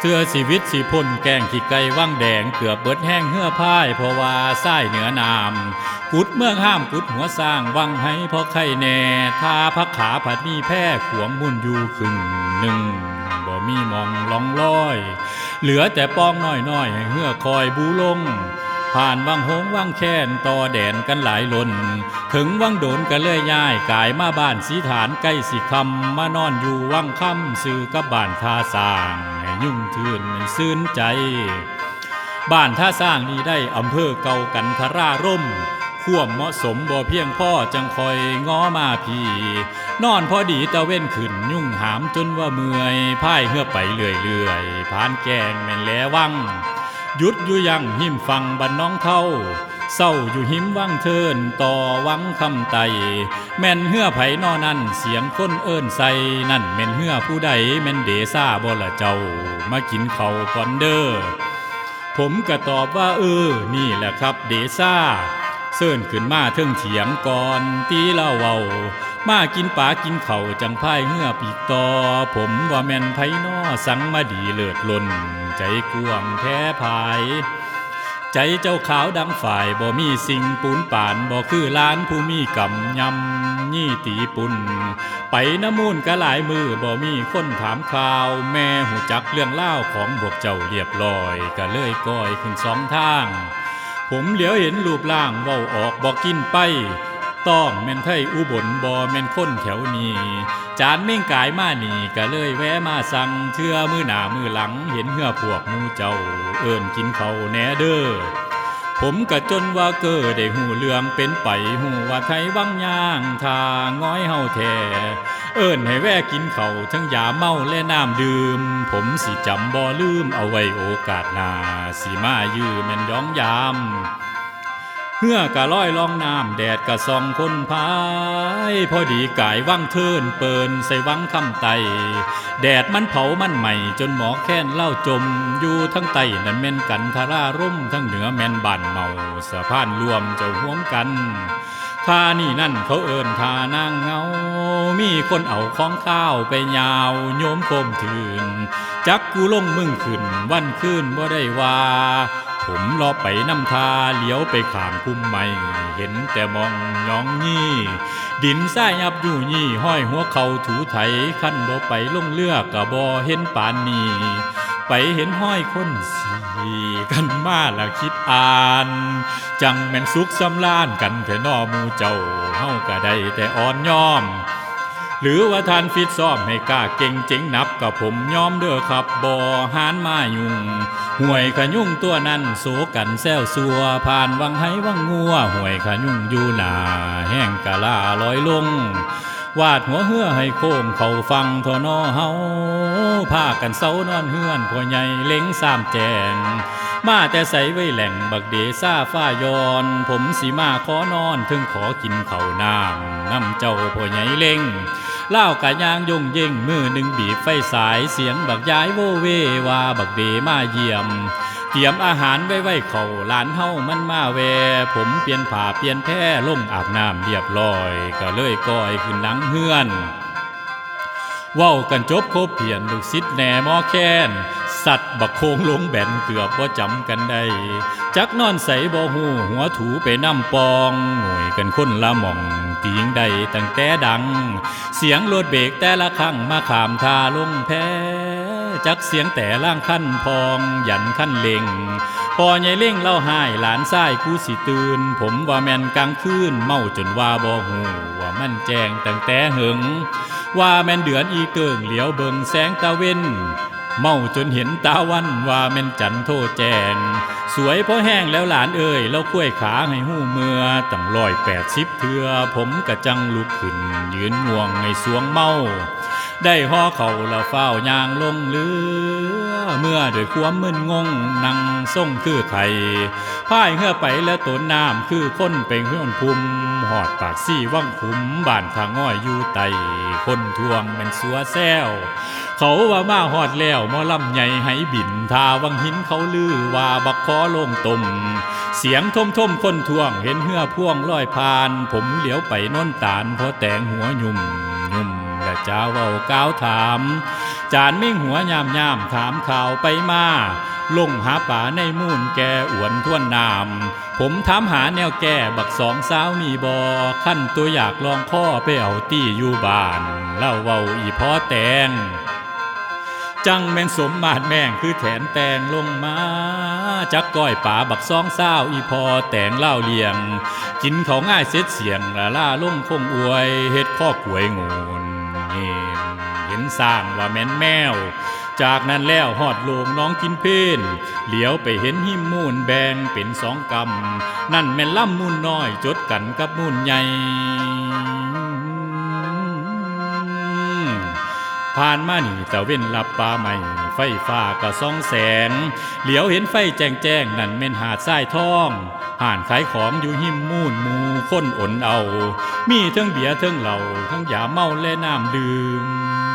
เสื้อชีวิตสีพ่นแกงขี้ไก่ว่างแดงเกือบเบิดแห้งเหือพ่ายเพราะว่าไส้เหนือนามกุดเมืองห้ามกุดหัวสร้างวังให้พอไข่แน่ทาพักขาผัดมีแพร่ขวมมุ่นอยู่ครึ่งหนึ่งบ่มีมองลองลอย เหลือแต่ป้องน้อยๆให้เหือคอยบูลงผ่านวังหงวังแค้นต่อแดนกันหลายลน ถึงวังโดนก็เลยย้ายกายมาบ้านสีฐานใกล้สิคำมานอนอยู่วังค่ำซื้อกับบ้านท่าสาง ยุ่งทื่นมันซื่นใจ บ้านท่าสร้างนี้ได้อำเภอเก่ากันทราร่มควมเหมาะสมบ่เพียงพ่อจังคอยง้อมาพี่ นอนพอดีตะเว้นขึ้นยุ่งหามจนว่าเมื่อยพายเหื่อไปเรื่อยๆผ่านแกงแม่นแลวังหยุดอยู่ยังหิมฟังบันน้องเท่า เศร้าอยู่หิมวังเทินต่อวังคำไต แม่นเหือไผนอนั่นเสียงค้นเอิ้นใส่นั่นแม่นเหือผู้ใดแม่นเดซ่าบ่ละเจ้า มากินเขาก่อนเด้อผมก็ตอบว่าเออ นี่แหละครับเดซ่าเซิ่นขึ้นมาเทิงเถียงก่อนตีเล่าเว้ามากินปลากินเข่าจังพายเหือปีกต่อ ผมว่าแม่นไผนอสังมาดีเลิศลนใจกวางแท้ภาย ใจเจ้าขาวดังฝ่ายบ่มีสิ่งปูนป่านบ่คือล้านผู้มีกำยำยี่ตีปุ่นไปน้ำมูลกะหลายมือบ่มีคนถามข่าว แม่หูจักเรื่องเล่าของพวกเจ้าเรียบร้อยก็เลยก้อยขึ้นสองทาง ผมเหลียวเห็นรูปร่างเว้าออกบอกกินไป ต้องแม่นไทยอุบลบ่แม่นคนแถวนี้ จานเม่งกายมาหนีก็เลยแวะมาสั่งเทื่อมือหนามือหลัง เห็นเหือพวกมูเจ้า เอิ้นกินเขาแหน่เด้อผมกะจนว่าเกิดได้หูเรื่องเป็นไปหูว่าไทยวังย่างทางง้อยเฮาแท้เอิ้นให้แวะกินเขาทั้งยาเมาและน้ำดื่ม ผมสิจำบ่ลืมเอาไว้โอกาสหน้าสิมายืมแม่นย้องยาม เหือกะร้อยลองน้ำแดดกะส่องคนพาย พอดีกายวังเทินเปินใส่วังคำไต แดดมันเผามันใหม่ จนหมอแค้นเล่าจม อยู่ทั้งไตนั่นแม่นกันทาราร่มทั้งเหนือแม่นบานเมาสะพานรวมเจ้าห่วมกันทานี่นั่นเขาเอินทานางเงา มีคนเอาของข้าวไปยาวโยมโคมถืน จักกูลงมึงขึ้นวันขึ้นบ่ได้ว่า ผมรอไปน้ำทาเลี้ยวไปขางคุ้มไม่ เห็นแต่มองยองยี่ ดินทรายยับอยู่ยี่ห้อยหัวเขาถูไถขั้นบ่ไปลงเลือกกะบ่เห็นปานนี้ไปเห็นห้อยคนสีกันมาละคิดอ่าน จังแม่นสุขสำลานกันเถนอหมูเจ้าเฮาก็ได้แต่อ่อนยอม หรือว่าท่านฟิตซ้อมให้กล้าเก่งเจ๋งนับกับผมยอมเด้อครับบ่อหานมายุงห่วยขยุ่งตัวนั้นโสกันแซวสัว ผ่านวังไห้วังงัวห่วยขยุ่งอยู่หนาแห้งกะลาลอยลง วาดหัวเหือให้โค้งเขาฟังทอนอเฮาพากันเศร้านอนเฮือนพ่อใหญ่เล็งสามแจงมาแต่ใสไว้แหล่งบักเดซ่าฟ้ายอน ผมสิมาขอนอนถึงขอกินเขาน้ำน้ำเจ้าพ่อใหญ่เล็ง เล่ากะยางยงเย่งมือหนึ่งบีบไฟสายเสียงบักย้ายโวเววาบักเดมาเยี่ยม เตรียมอาหารไว้ไว้เขาหลานเฮามันมาแว ผมเปลี่ยนผ้าเปลี่ยนแพร่ลงอาบน้ำเรียบร้อย ก็เลยก้อยขึ้นหลังเฮือนเว้ากันจบคบเพียนลูกศิษย์แหน่มอแค้น สัตว์บักโคงลงแบนเกือบว่าจำกันได้ จักนอนใสบ่หูหัวถูไปน้ำปองหน่วยกันคนละหม่องตีงใดตั้งแต่ดัง เสียงรถเบรกแต่ละครั้งมาขามทาลงแพ้จักเสียงแต่ล่างขั้นพองยันขั้นเล็งพอใหญ่เล่งเล่าหายหลานซ้ายกูสิตื่น ผมว่าแม่นกลางคืนเมาจนว่าบ่หูว่ามันแจ้งตั้งแต่หึง ว่าแม่นเดือนอีเกิงเหลียวเบิงแสงตะเวน เมาจนเห็นตาวันว่าเม่นจันโทแจง สวยเพราะแห้งแล้วหลานเอ่ยแล้วคุ้ยขาให้หูเมื่อตั้งลอยแปดสิบเทือผมกะจังลุกขึ้น ยืนง่วงในสวงเมา ได้ห่อเขาแล้วเฝ้ายางลงเรือ เมื่อด้วยความมึนงงนั่งส่งคือไข่พ่ายเหือไปแล้วตนน้ำคือคนเป็นเฮือนภูมิหอดปากซี่ว่างคุมบ้านทางง่อยอยู่ไตคนทวงแมันสัวแซวเขาว่ามาหอดแล้วมอลำใหญ่ให้บินทาวังหินเขาลือว่าบักคอลงตมเสียงทมทมคนทวงเห็นเหือพ่วงลอยผ่าน ผมเหลียวไปโน้นตาลเพราะแต่งหัวยุ่มยุ่ม จ้าเว้าก้าวถาม จานมิ่งหัวยามยามถามข่าวไปมาลงหาป่าในมูนแกอ้วนท่วนนาม ผมถามหาแนวแก้บักสองสาวนี่บอขั้นตัวอยากลองข้อไปเอาตี้อยู่บ้าน เล่าเว้าอีพอแตง จังแม่นสมมาดแม่งคือแถนแตงลงมา จักก้อยป่าบักซองเศร้าวอีพอแตงเล่าเลียง กินเขาง่ายเสียเสียงละล่าลงคงอวยเฮ็ดข้อกวยงนเงนเห็น สร้างว่าแม่นแมว จากนั้นแล้วหอดโลงน้องกินเพนเหลียวไปเห็นหิมมูนแบงเป็นสองกำ นั่นแม่นล่ำมูนน้อยจดกันกับมูนใหญ่ผ่านมานี่ตะเว้นลับป่าใหม่ ไฟฟ้าก็ส่องแสง เหลียวเห็นไฟแจ้งแจ้งนั่นเม่นหาดทรายทอง ห่านขายของอยู่หิมมูนมูคนอ่นเอา มีเทั้งเบียร์เทั้งเหล้าทั้งยาเมาและน้ำดื่ม